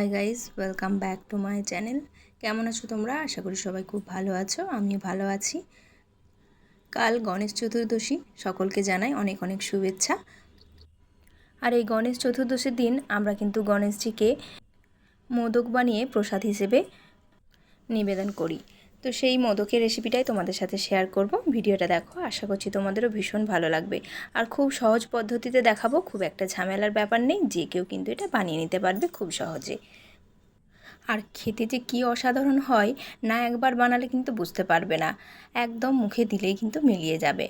Hi guys welcome back to my channel কেমন আছো তোমরা? আশা করি সবাই খুব ভালো আছো, আমিও ভালো আছি। কাল গণেশ চতুর্দশী, সকলকে জানাই অনেক অনেক শুভেচ্ছা। আর এই গণেশ চতুর্দশীর দিন আমরা কিন্তু গণেশজিকে মোদক বানিয়ে প্রসাদ হিসেবে নিবেদন করি। তো সেই মোদকের রেসিপিটাই তোমাদের সাথে শেয়ার করব। ভিডিওটা দেখো, আশা করছি তোমাদেরও ভীষণ ভালো লাগবে। আর খুব সহজ পদ্ধতিতে দেখাবো, খুব একটা ঝামেলার ব্যাপার নেই, যে কেউ কিন্তু এটা বানিয়ে নিতে পারবে খুব সহজে। আর খেতে যে কী অসাধারণ হয়, না একবার বানালে কিন্তু বুঝতে পারবে না। একদম মুখে দিলেই কিন্তু মিলিয়ে যাবে।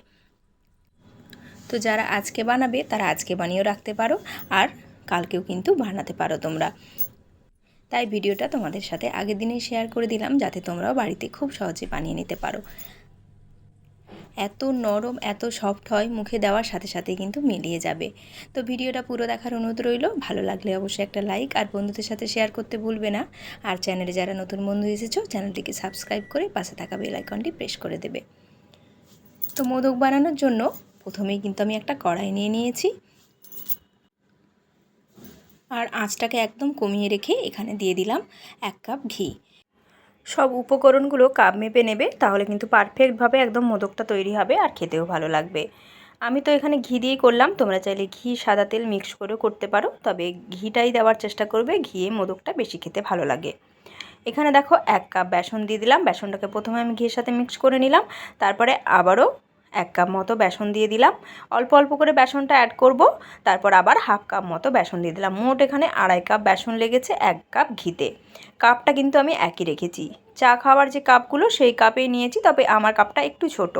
তো যারা আজকে বানাবে, তারা আজকে বানিয়েও রাখতে পারো, আর কালকেও কিন্তু বানাতে পারো তোমরা। তাই ভিডিওটা তোমাদের সাথে আগের দিনে শেয়ার করে দিলাম যাতে তোমরাও বাড়িতে খুব সহজে বানিয়ে নিতে পারো। এত নরম, এত সফট হয়, মুখে দেওয়ার সাথে সাথে কিন্তু মিলিয়ে যাবে। তো ভিডিওটা পুরো দেখার অনুরোধ রইল। ভালো লাগলে অবশ্যই একটা লাইক আর বন্ধুদের সাথে শেয়ার করতে ভুলবে না। আর চ্যানেলে যারা নতুন বন্ধু এসেছ চ্যানেলটিকে সাবস্ক্রাইব করে পাশে থাকা বেল আইকনটি প্রেস করে দেবে। তো মোদক বানানোর জন্য প্রথমেই কিন্তু আমি একটা কড়াই নিয়ে নিয়েছি। আর আঁচটাকে একদম কমিয়ে রেখে এখানে দিয়ে দিলাম এক কাপ ঘি। সব উপকরণগুলো কাপ মেপে নেবে, তাহলে কিন্তু পারফেক্টভাবে একদম মোদকটা তৈরি হবে আর খেতেও ভালো লাগবে। আমি তো এখানে ঘি দিয়েই করলাম, তোমরা চাইলে ঘি, সাদা তেল মিক্স করেও করতে পারো, তবে ঘিটাই দেওয়ার চেষ্টা করবে, ঘিয়ে মোদকটা বেশি খেতে ভালো লাগে। এখানে দেখো এক কাপ বেসন দিয়ে দিলাম, বেসনটাকে প্রথমে আমি ঘিয়ের সাথে মিক্স করে নিলাম, তারপরে আবারও এক কাপ মতো বেসন দিয়ে দিলাম। অল্প অল্প করে বেসনটা অ্যাড করব। তারপর আবার হাফ কাপ মতো বেসন দিয়ে দিলাম। মোট এখানে আড়াই কাপ বেসন লেগেছে এক কাপ ঘিতে। কাপটা কিন্তু আমি একই রেখেছি। চা খাওয়ার যে কাপগুলো, সেই কাপেই নিয়েছি, তবে আমার কাপটা একটু ছোট।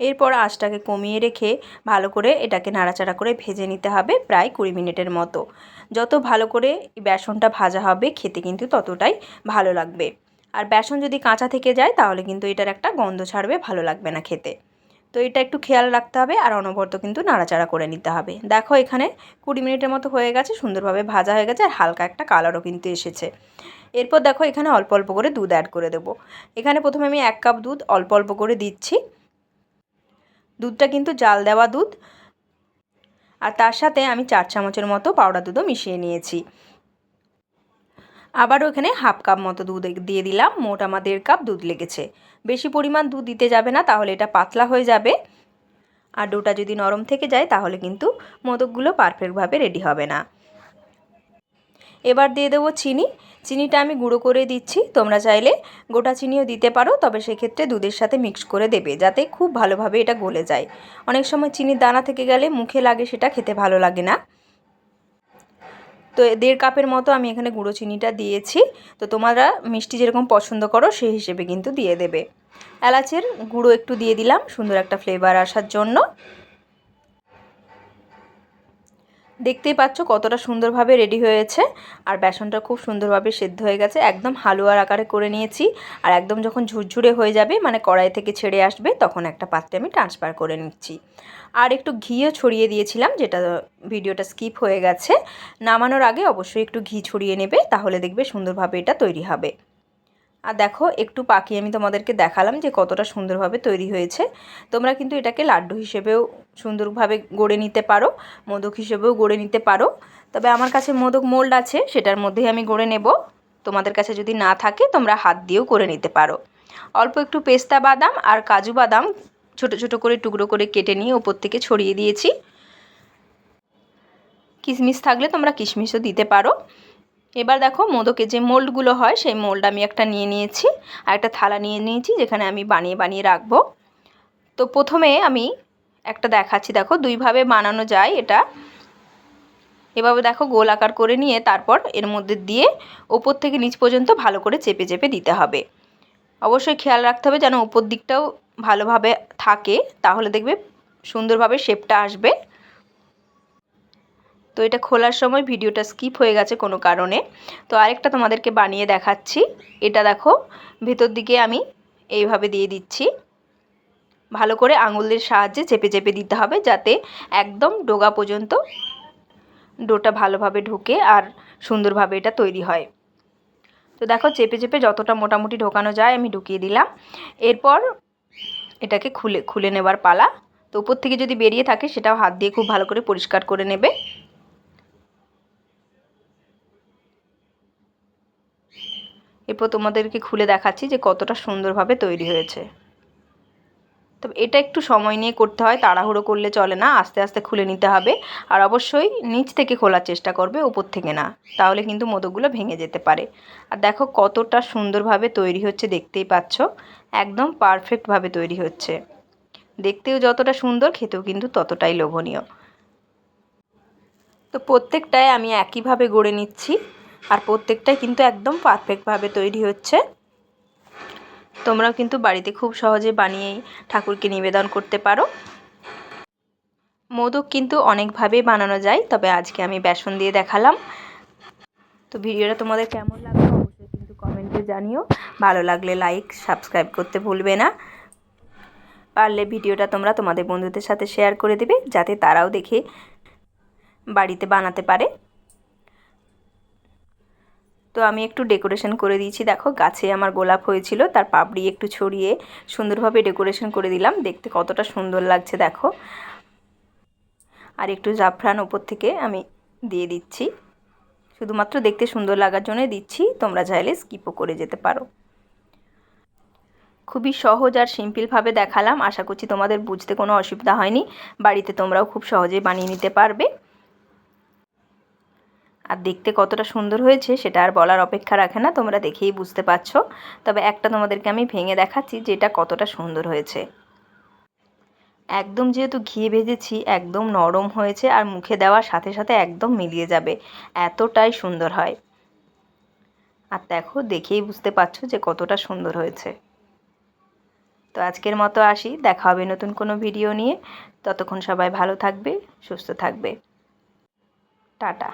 এরপর আঁচটাকে কমিয়ে রেখে ভালো করে এটাকে নাড়াচাড়া করে ভেজে নিতে হবে প্রায় কুড়ি মিনিটের মতো। যত ভালো করে বেসনটা ভাজা হবে, খেতে কিন্তু ততটাই ভালো লাগবে। আর বেসন যদি কাঁচা থেকে যায়, তাহলে কিন্তু এটার একটা গন্ধ ছাড়বে, ভালো লাগবে না খেতে। তো এটা একটু খেয়াল রাখতে হবে আর অনবরত কিন্তু নাড়াচাড়া করে নিতে হবে। দেখো এখানে কুড়ি মিনিটের মতো হয়ে গেছে, সুন্দরভাবে ভাজা হয়ে গেছে আর হালকা একটা কালারও কিন্তু এসেছে। এরপর দেখো এখানে অল্প অল্প করে দুধ অ্যাড করে দেবো। এখানে প্রথমে আমি এক কাপ দুধ অল্প অল্প করে দিচ্ছি। দুধটা কিন্তু জাল দেওয়া দুধ। আর তার সাথে আমি চার চামচের মতো পাউডার দুধও মিশিয়ে নিয়েছি। আবারও এখানে হাফ কাপ মতো দুধ দিয়ে দিলাম, মোট আমার দেড় কাপ দুধ লেগেছে। বেশি পরিমাণ দুধ দিতে যাবে না, তাহলে এটা পাতলা হয়ে যাবে। আর ডোটা যদি নরম থেকে যায়, তাহলে কিন্তু মোদকগুলো পারফেক্টভাবে রেডি হবে না। এবার দিয়ে দেবো চিনি। চিনিটা আমি গুঁড়ো করে দিচ্ছি। তোমরা চাইলে গোটা চিনিও দিতে পারো, তবে সেক্ষেত্রে দুধের সাথে মিক্স করে দেবে, যাতে খুব ভালোভাবে এটা গলে যায়। অনেক সময় চিনির দানা থেকে গেলে মুখে লাগে, সেটা খেতে ভালো লাগে না। তো দেড় কাপের মতো আমি এখানে গুঁড়ো চিনিটা দিয়েছি। তো তোমরা মিষ্টি যেরকম পছন্দ করো সেই হিসেবে কিন্তু দিয়ে দেবে। এলাচের গুঁড়ো একটু দিয়ে দিলাম, সুন্দর একটা ফ্লেভার আসার জন্য। দেখতেই পাচ্ছ কতটা সুন্দরভাবে রেডি হয়েছে। আর বেসনটা খুব সুন্দরভাবে সেদ্ধ হয়ে গেছে। একদম হালুয়ার আকারে করে নিয়েছি। আর একদম যখন ঝুরঝুরে হয়ে যাবে মানে কড়াই থেকে ছেড়ে আসবে, তখন একটা পাত্রে আমি ট্রান্সফার করে নিচ্ছি। আর একটু ঘিও ছড়িয়ে দিয়েছিলাম, যেটা ভিডিওটা স্কিপ হয়ে গেছে। নামানোর আগে অবশ্যই একটু ঘি ছড়িয়ে নেবে, তাহলে দেখবে সুন্দরভাবে এটা তৈরি হবে। আর দেখো, একটু পাখি আমি তোমাদেরকে দেখালাম যে কতটা সুন্দরভাবে তৈরি হয়েছে। তোমরা কিন্তু এটাকে লাড্ডু হিসেবেও সুন্দরভাবে গড়ে নিতে পারো, মোদক হিসেবেও গড়ে নিতে পারো। তবে আমার কাছে মোদক মোল্ড আছে, সেটার মধ্যেই আমি গড়ে নেব। তোমাদের কাছে যদি না থাকে, তোমরা হাত দিয়েও করে নিতে পারো। অল্প একটু পেস্তা বাদাম আর কাজু বাদাম ছোট ছোট করে টুকরো করে কেটে নিয়ে ওপর থেকে ছড়িয়ে দিয়েছি। কিশমিশ থাকলে তোমরা কিশমিশও দিতে পারো। এবার দেখো মোদকে যে মোল্ডগুলো হয়, সেই মোল্ড আমি একটা নিয়ে নিয়েছি আর একটা থালা নিয়ে নিয়েছি, যেখানে আমি বানিয়ে বানিয়ে রাখব। তো প্রথমে আমি একটা দেখাচ্ছি, দেখো দুইভাবে বানানো যায় এটা। এভাবে দেখো গোল আকার করে নিয়ে তারপর এর মধ্যে দিয়ে ওপর থেকে নিচ পর্যন্ত ভালো করে চেপে চেপে দিতে হবে। অবশ্যই খেয়াল রাখতে হবে যেন উপর দিকটাও ভালোভাবে থাকে, তাহলে দেখবে সুন্দরভাবে শেপটা আসবে। তো এটা খোলার সময় ভিডিওটা স্কিপ হয়ে গেছে কোনো কারণে। তো আরেকটা তোমাদেরকে বানিয়ে দেখাচ্ছি। এটা দেখো, ভেতর দিকে আমি এইভাবে দিয়ে দিচ্ছি। ভালো করে আঙুলের সাহায্যে চেপে চেপে দিতে হবে যাতে একদম ডোগা পর্যন্ত ডোটা ভালোভাবে ঢুকে আর সুন্দরভাবে এটা তৈরি হয়। তো দেখো, চেপে চেপে যতটা মোটামুটি ঢোকানো যায় আমি ঢুকিয়ে দিলাম। এরপর এটাকে খুলে খুলে নেবার পালা। তো উপর থেকে যদি বেরিয়ে থাকে, সেটাও হাত দিয়ে খুব ভালো করে পরিষ্কার করে নেবে। এরপর তোমাদেরকে খুলে দেখাচ্ছি যে কতটা সুন্দরভাবে তৈরি হয়েছে। তবে এটা একটু সময় নিয়ে করতে হয়, তাড়াহুড়ো করলে চলে না, আস্তে আস্তে খুলে নিতে হবে। আর অবশ্যই নিচ থেকে খোলার চেষ্টা করবে, উপর থেকে না, তাহলে কিন্তু মোদকগুলো ভেঙে যেতে পারে। আর দেখো কতটা সুন্দরভাবে তৈরি হচ্ছে, দেখতেই পাচ্ছ, একদম পারফেক্টভাবে তৈরি হচ্ছে। দেখতেও যতটা সুন্দর, খেতেও কিন্তু ততটাই লোভনীয়। তো প্রত্যেকটাই আমি একইভাবে গড়ে নিচ্ছি। আর প্রত্যেকটাই কিন্তু একদম পারফেক্টভাবে তৈরি হচ্ছে। তোমরাও কিন্তু বাড়িতে খুব সহজে বানিয়েই ঠাকুরকে নিবেদন করতে পারো। মোদক কিন্তু অনেকভাবেই বানানো যায়, তবে আজকে আমি বেসন দিয়ে দেখালাম। তো ভিডিওটা তোমাদের কেমন লাগল অবশ্যই কিন্তু কমেন্টে জানিও। ভালো লাগলে লাইক সাবস্ক্রাইব করতে ভুলবে না। পারলে ভিডিওটা তোমরা তোমাদের বন্ধুদের সাথে শেয়ার করে দেবে, যাতে তারাও দেখে বাড়িতে বানাতে পারে। তো আমি একটু ডেকোরেশন করে দিয়েছি। দেখো গাছে আমার গোলাপ হয়েছিল, তার পাপড়ি একটু ছড়িয়ে সুন্দরভাবে ডেকোরেশন করে দিলাম। দেখতে কতটা সুন্দর লাগছে, দেখো। আর একটু জাফরান ওপর থেকে আমি দিয়ে দিচ্ছি। শুধুমাত্র দেখতে সুন্দর লাগার জন্য দিচ্ছি, তোমরা চাইলে স্কিপও করে যেতে পারো। খুবই সহজ আর সিম্পলভাবে দেখালাম। আশা করছি তোমাদের বুঝতে কোনো অসুবিধা হয়নি। বাড়িতে তোমরাও খুব সহজেই বানিয়ে নিতে পারবে। আর দেখতে কতটা সুন্দর হয়েছে সেটা আর বলার অপেক্ষা রাখে না, তোমরা দেখেই বুঝতে পারছ। তবে একটা তোমাদেরকে আমি ভেঙে দেখাচ্ছি যে এটা কতটা সুন্দর হয়েছে। একদম যেহেতু ঘি ভেজেছি, একদম নরম হয়েছে আর মুখে দেওয়ার সাথে সাথে একদম মিলিয়ে যাবে, এতটাই সুন্দর হয়। আর দেখো, দেখেই বুঝতে পারছ যে কতটা সুন্দর হয়েছে। তো আজকের মতো আসি, দেখা হবে নতুন কোনো ভিডিও নিয়ে। ততক্ষণ সবাই ভালো থাকবে, সুস্থ থাকবে। টাটা।